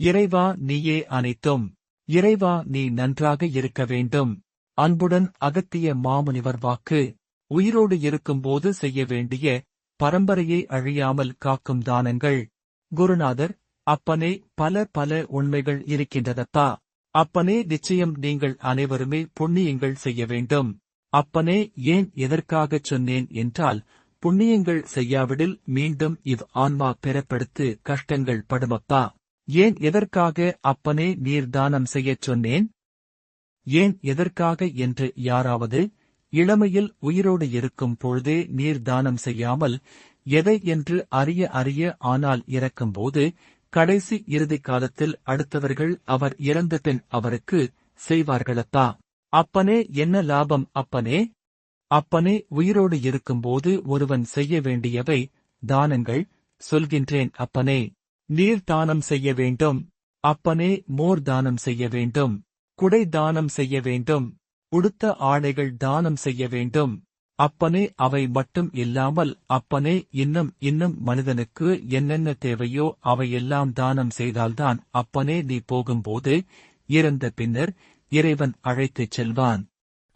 இறைவா நீயே அனைத்தும். இறைவா நீ நன்றாக இருக்க வேண்டும். அன்புடன் அகத்திய மாமுனிவர் வாக்கு. உயிரோடு இருக்கும்போது செய்ய வேண்டிய பரம்பரையை அழியாமல் காக்கும் தானங்கள். குருநாதர் அப்பனே பல பல உண்மைகள் இருக்கின்றதப்பா. அப்பனே நிச்சயம் நீங்கள் அனைவருமே புண்ணியங்கள் செய்ய வேண்டும். அப்பனே ஏன் எதற்காகச் சொன்னேன் என்றால் புண்ணியங்கள் செய்யாவிடில் மீண்டும் இவ் ஆன்மா பெறப்படுத்து கஷ்டங்கள் படுமப்பா. ஏன் எதற்காக அப்பனே நீர் தானம் செய்யச் சொன்னேன்? ஏன் எதற்காக என்று யாராவது இளமையில் உயிரோடு இருக்கும் பொழுதே நீர் தானம் செய்யாமல் எதை என்று அறிய அறிய ஆனால் இறக்கும்போது கடைசி இறுதி காலத்தில் அடுத்தவர்கள் அவர் இறந்த பின் அவருக்கு செய்வார்களப்பா அப்பனே என்ன லாபம் அப்பனே? அப்பனே உயிரோடு இருக்கும்போது ஒருவன் செய்ய வேண்டியவை தானங்கள் சொல்கின்றேன் அப்பனே. நீர் தானம் செய்ய வேண்டும். அப்பனே மோர் தானம் செய்ய வேண்டும். குடை தானம் செய்ய வேண்டும். உடுத்த ஆடைகள் தானம் செய்ய வேண்டும். அப்பனே அவை மட்டும் இல்லாமல் அப்பனே இன்னும் இன்னும் மனிதனுக்கு என்னென்ன தேவையோ அவையெல்லாம் தானம் செய்தால்தான் அப்பனே நீ போகும்போது இறந்த பின்னர் இறைவன் அழைத்துச் செல்வான்.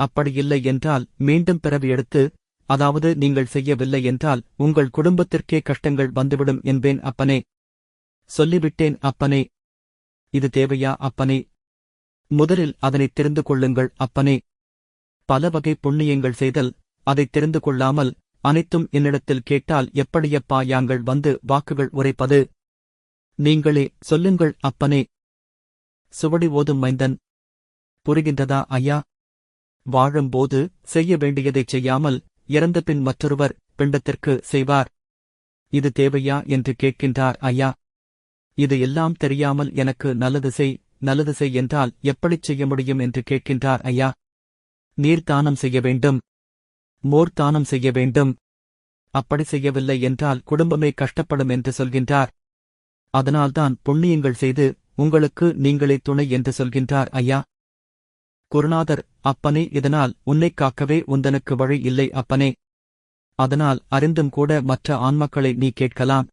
அப்படியில்லை என்றால் மீண்டும் பிறவி எடுத்து அதாவது நீங்கள் செய்யவில்லை என்றால் உங்கள் குடும்பத்திற்கே கஷ்டங்கள் வந்துவிடும் என்பேன் அப்பனே. சொல்லிவிட்டேன் அப்பனே. இது தேவையா அப்பனே? முதலில் அதனைத் தெரிந்து கொள்ளுங்கள் அப்பனே. பல வகை புண்ணியங்கள் செய்தல் அதைத் தெரிந்து கொள்ளாமல் அனைத்தும் என்னிடத்தில் கேட்டால் எப்படியப்பா யாங்கள் வந்து வாக்குகள் உரைப்பது? நீங்களே சொல்லுங்கள் அப்பனே. சுவடி ஓதும் மைந்தன். புரிகின்றதா ஐயா? வாழும்போது செய்ய வேண்டியதைச் செய்யாமல் இறந்தபின் மற்றொருவர் பிண்டத்திற்கு செய்வார். இது தேவையா என்று கேட்கின்றார் ஐயா? இது எல்லாம் தெரியாமல் எனக்கு நல்லது செய் நல்லது செய் என்றால் எப்படிச் செய்ய முடியும் என்று கேட்கின்றார் ஐயா. நீர் தானம் செய்ய வேண்டும். மோர் தானம் செய்ய வேண்டும். அப்படி செய்யவில்லை என்றால் குடும்பமே கஷ்டப்படும் என்று சொல்கின்றார். அதனால்தான் புண்ணியங்கள் செய்து உங்களுக்கு நீங்களே துணை என்று சொல்கின்றார் ஐயா. குருநாதர் அப்பனே இதனால் உன்னைக் காக்கவே உந்தனுக்கு வழி இல்லை அப்பனே. அதனால் அறிந்தும் கூட மற்ற ஆன்மக்களை நீ கேட்கலாம்.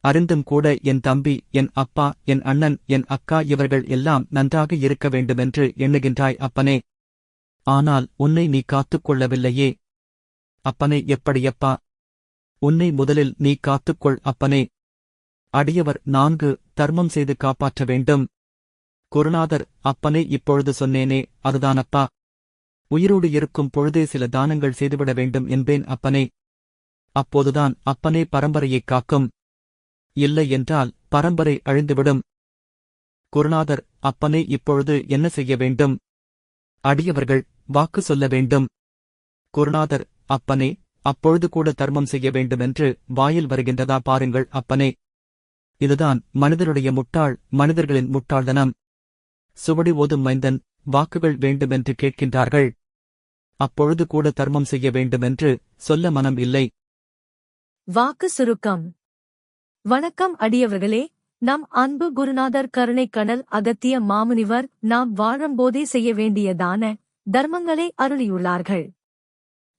அறிந்தும் கூட என் தம்பி என் அப்பா என் அண்ணன் என் அக்கா இவர்கள் எல்லாம் நன்றாக இருக்க வேண்டுமென்று எண்ணுகின்றாய் அப்பனே. ஆனால் உன்னை நீ காத்துக் கொள்ளவில்லையே. அப்பனே எப்படியப்பா? உன்னை முதலில் நீ காத்துக்கொள் அப்பனே. அடியவர் நான்கு தர்மம் செய்து காப்பாற்ற வேண்டும். குருநாதர் அப்பனே இப்பொழுது சொன்னேனே அதுதானப்பா? உயிரோடு இருக்கும் பொழுதே சில தானங்கள் செய்துவிட வேண்டும் என்பேன் அப்பனே. அப்போதுதான் அப்பனே பரம்பரையைக் காக்கும். இல்லை என்றால் பரம்பரை அழிந்துவிடும். குருநாதர் அப்பனே இப்பொழுது என்ன செய்ய வேண்டும்? அடியவர்கள் வாக்கு சொல்ல வேண்டும். குருநாதர் அப்பனே அப்பொழுது கூட தர்மம் செய்ய வேண்டுமென்று வாயில் வருகின்றதா பாருங்கள் அப்பனே. இதுதான் மனிதருடைய முட்டாள் மனிதர்களின் முட்டாள்தனம். சுவடி ஓதும் மைந்தன் வாக்குகள் வேண்டுமென்று கேட்கின்றார்கள். அப்பொழுது கூட தர்மம் செய்ய வேண்டுமென்று சொல்ல மனம் இல்லை. வாக்கு சுருக்கம். வணக்கம் அடியவர்களே நம் அன்பு குருநாதர் கருணை கடல் அகத்திய மாமுனிவர் நாம் வாழும்போதே செய்ய வேண்டியதான தர்மங்களை அருளியுள்ளார்கள்.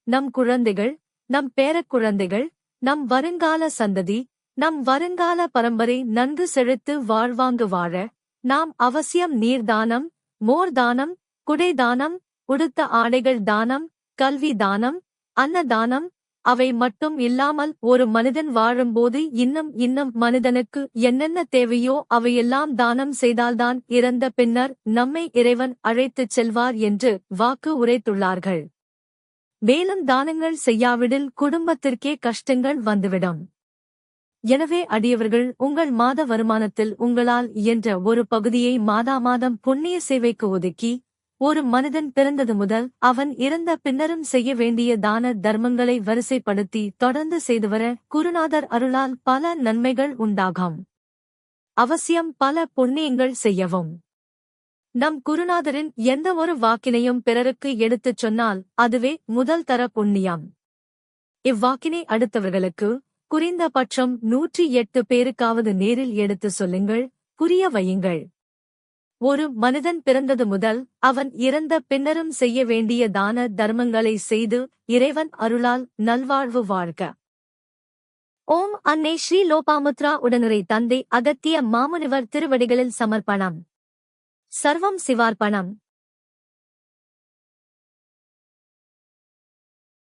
நம் குழந்தைகள் நம் பேரக்குழந்தைகள் நம் வருங்கால சந்ததி நம் வருங்கால பரம்பரை நன்கு செழித்து வாழ்வாங்கு வாழ நாம் அவசியம் நீர்தானம் மோர் தானம் குடை தானம் உடுத்த ஆடைகள் தானம் கல்வி தானம் அன்னதானம் அவை மட்டும் இல்லாமல் ஒரு மனிதன் வாழும்போது இன்னும் இன்னும் மனிதனுக்கு என்னென்ன தேவையோ அவையெல்லாம் தானம் செய்தால்தான் இறந்த பின்னர் நம்மை இறைவன் அழைத்துச் செல்வார் என்று வாக்கு உரைத்துள்ளார்கள். மேலும் தானங்கள் செய்யாவிடில் குடும்பத்திற்கே கஷ்டங்கள் வந்துவிடும். எனவே அடியவர்கள் உங்கள் மாத வருமானத்தில் உங்களால் இயன்ற ஒரு பகுதியை மாதா மாதம் புண்ணிய சேவைக்கு ஒதுக்கி ஒரு மனிதன் பிறந்தது முதல் அவன் இறந்த பின்னரும் செய்ய வேண்டிய தான தர்மங்களை வரிசைப்படுத்தி தொடர்ந்து செய்துவர குருநாதர் அருளால் பல நன்மைகள் உண்டாகும். அவசியம் பல புண்ணியங்கள் செய்யவும். நம் குருநாதரின் எந்த ஒரு வாக்கினையும் பிறருக்கு எடுத்துச் சொன்னால் அதுவே முதல் தர புண்ணியம். இவ்வாக்கினை அடுத்தவர்களுக்கு குறைந்தபட்சம் நூற்றி எட்டு பேருக்காவது நேரில் எடுத்து சொல்லுங்கள் புரிய வையுங்கள். ஒரு மனிதன் பிறந்தது முதல் அவன் இறந்த பின்னரும் செய்ய வேண்டிய தான தர்மங்களை செய்து இறைவன் அருளால் நல்வாழ்வு வாழ்க. ஓம் அன்னை ஸ்ரீ லோபாமுத்ரா உடனுரை தந்தை அகத்திய மாமுனிவர் திருவடிகளில் சமர்ப்பணம். சர்வம் சிவார்ப்பணம்.